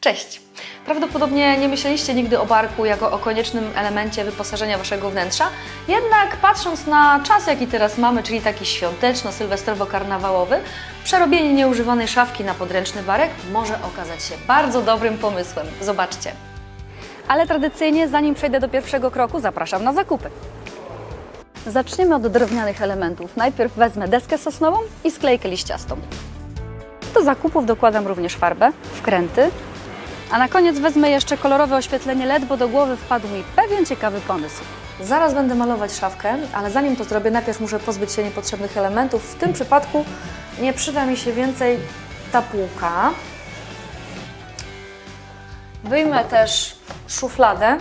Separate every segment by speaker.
Speaker 1: Cześć! Prawdopodobnie nie myśleliście nigdy o barku jako o koniecznym elemencie wyposażenia waszego wnętrza, jednak patrząc na czas, jaki teraz mamy, czyli taki świąteczno-sylwestrowo-karnawałowy, przerobienie nieużywanej szafki na podręczny barek może okazać się bardzo dobrym pomysłem. Zobaczcie. Ale tradycyjnie, zanim przejdę do pierwszego kroku, zapraszam na zakupy. Zaczniemy od drewnianych elementów. Najpierw wezmę deskę sosnową i sklejkę liściastą. Do zakupów dokładam również farbę, wkręty, a na koniec wezmę jeszcze kolorowe oświetlenie LED, bo do głowy wpadł mi pewien ciekawy pomysł. Zaraz będę malować szafkę, ale zanim to zrobię, najpierw muszę pozbyć się niepotrzebnych elementów. W tym przypadku nie przyda mi się więcej ta półka. Wyjmę też szufladę,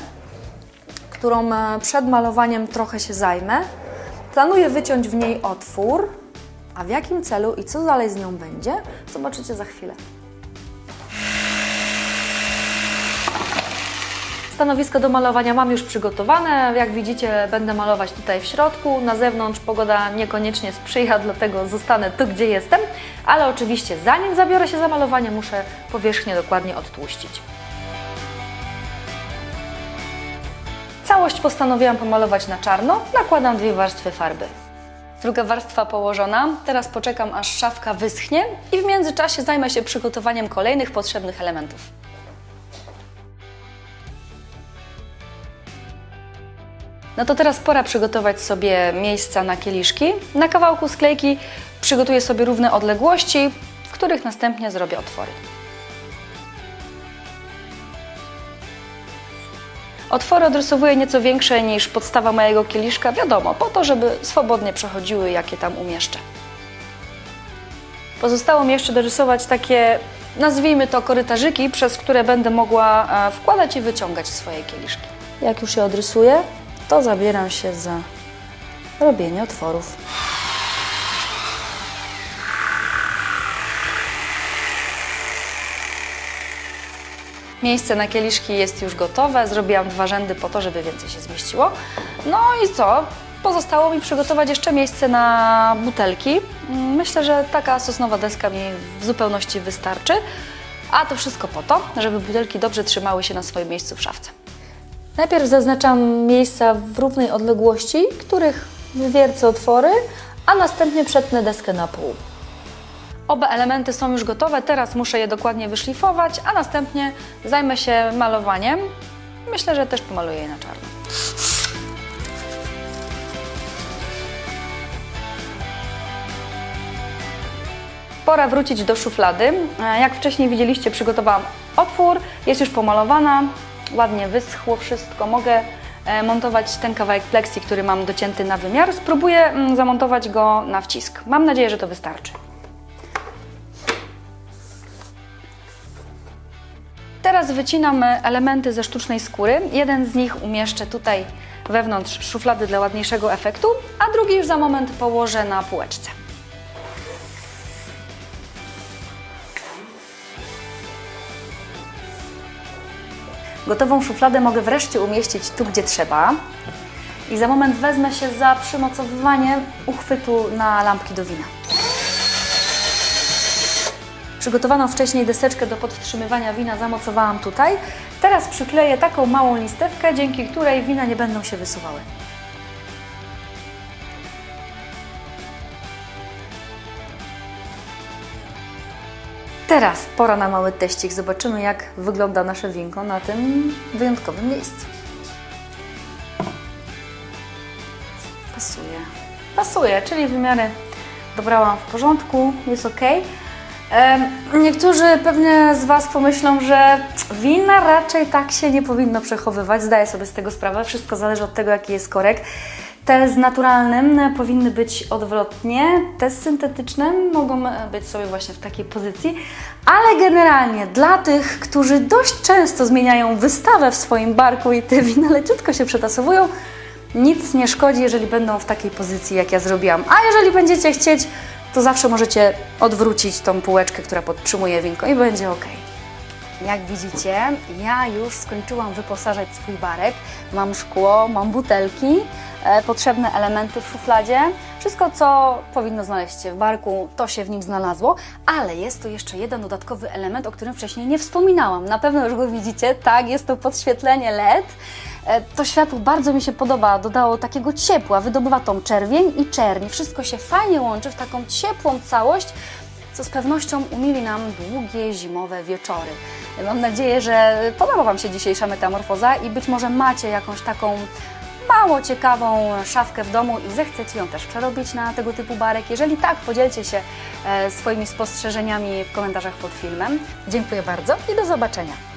Speaker 1: którą e, przed malowaniem trochę się zajmę. Planuję wyciąć w niej otwór, a w jakim celu i co dalej z nią będzie, zobaczycie za chwilę. Stanowisko do malowania mam już przygotowane. Jak widzicie, będę malować tutaj w środku. Na zewnątrz pogoda niekoniecznie sprzyja, dlatego zostanę tu, gdzie jestem. Ale oczywiście, zanim zabiorę się za malowanie, muszę powierzchnię dokładnie odtłuścić. Całość postanowiłam pomalować na czarno. Nakładam dwie warstwy farby. Druga warstwa położona. Teraz poczekam, aż szafka wyschnie i w międzyczasie zajmę się przygotowaniem kolejnych potrzebnych elementów. No to teraz pora przygotować sobie miejsca na kieliszki. Na kawałku sklejki przygotuję sobie równe odległości, w których następnie zrobię otwory. Otwory odrysowuję nieco większe niż podstawa mojego kieliszka, wiadomo, po to, żeby swobodnie przechodziły, jakie tam umieszczę. Pozostało mi jeszcze dorysować takie, nazwijmy to korytarzyki, przez które będę mogła e, wkładać i wyciągać swoje kieliszki. Jak już je odrysuję, to zabieram się za robienie otworów. Miejsce na kieliszki jest już gotowe. Zrobiłam dwa rzędy po to, żeby więcej się zmieściło. No i co? Pozostało mi przygotować jeszcze miejsce na butelki. Myślę, że taka sosnowa deska mi w zupełności wystarczy. A to wszystko po to, żeby butelki dobrze trzymały się na swoim miejscu w szafce. Najpierw zaznaczam miejsca w równej odległości, których wywiercę otwory, a następnie przetnę deskę na pół. Oba elementy są już gotowe, teraz muszę je dokładnie wyszlifować, a następnie zajmę się malowaniem. Myślę, że też pomaluję je na czarno. Pora wrócić do szuflady. E, Jak wcześniej widzieliście, przygotowałam otwór, jest już pomalowana, ładnie wyschło wszystko. Mogę e, montować ten kawałek pleksji, który mam docięty na wymiar. Spróbuję mm, zamontować go na wcisk. Mam nadzieję, że to wystarczy. Teraz wycinam e, elementy ze sztucznej skóry. Jeden z nich umieszczę tutaj wewnątrz szuflady dla ładniejszego efektu, a drugi już za moment położę na półeczce. Gotową szufladę mogę wreszcie umieścić tu, gdzie trzeba. I za moment wezmę się za przymocowywanie uchwytu na lampki do wina. Przygotowaną wcześniej deseczkę do podtrzymywania wina zamocowałam tutaj. Teraz przykleję taką małą listewkę, dzięki której wina nie będą się wysuwały. Teraz pora na mały teścik. Zobaczymy, jak wygląda nasze winko na tym wyjątkowym miejscu. Pasuje. Pasuje, czyli wymiary dobrałam w porządku, jest ok. Niektórzy pewnie z Was pomyślą, że wina raczej tak się nie powinno przechowywać. Zdaję sobie z tego sprawę. Wszystko zależy od tego, jaki jest korek. Te z naturalnym powinny być odwrotnie, te z syntetycznym mogą być sobie właśnie w takiej pozycji, ale generalnie dla tych, którzy dość często zmieniają wystawę w swoim barku i te wina leciutko się przetasowują, nic nie szkodzi, jeżeli będą w takiej pozycji, jak ja zrobiłam. A jeżeli będziecie chcieć, to zawsze możecie odwrócić tą półeczkę, która podtrzymuje winko i będzie ok.
Speaker 2: Jak widzicie, ja już skończyłam wyposażać swój barek. Mam szkło, mam butelki, e, potrzebne elementy w szufladzie. Wszystko, co powinno znaleźć się w barku, to się w nim znalazło, ale jest tu jeszcze jeden dodatkowy element, o którym wcześniej nie wspominałam. Na pewno już go widzicie, tak, jest to podświetlenie LED. E, To światło bardzo mi się podoba, dodało takiego ciepła, wydobywa tą czerwień i czerni. Wszystko się fajnie łączy w taką ciepłą całość, co z pewnością umili nam długie zimowe wieczory. Mam nadzieję, że podoba Wam się dzisiejsza metamorfoza i być może macie jakąś taką mało ciekawą szafkę w domu i zechcecie ją też przerobić na tego typu barek. Jeżeli tak, podzielcie się e, swoimi spostrzeżeniami w komentarzach pod filmem. Dziękuję bardzo i do zobaczenia.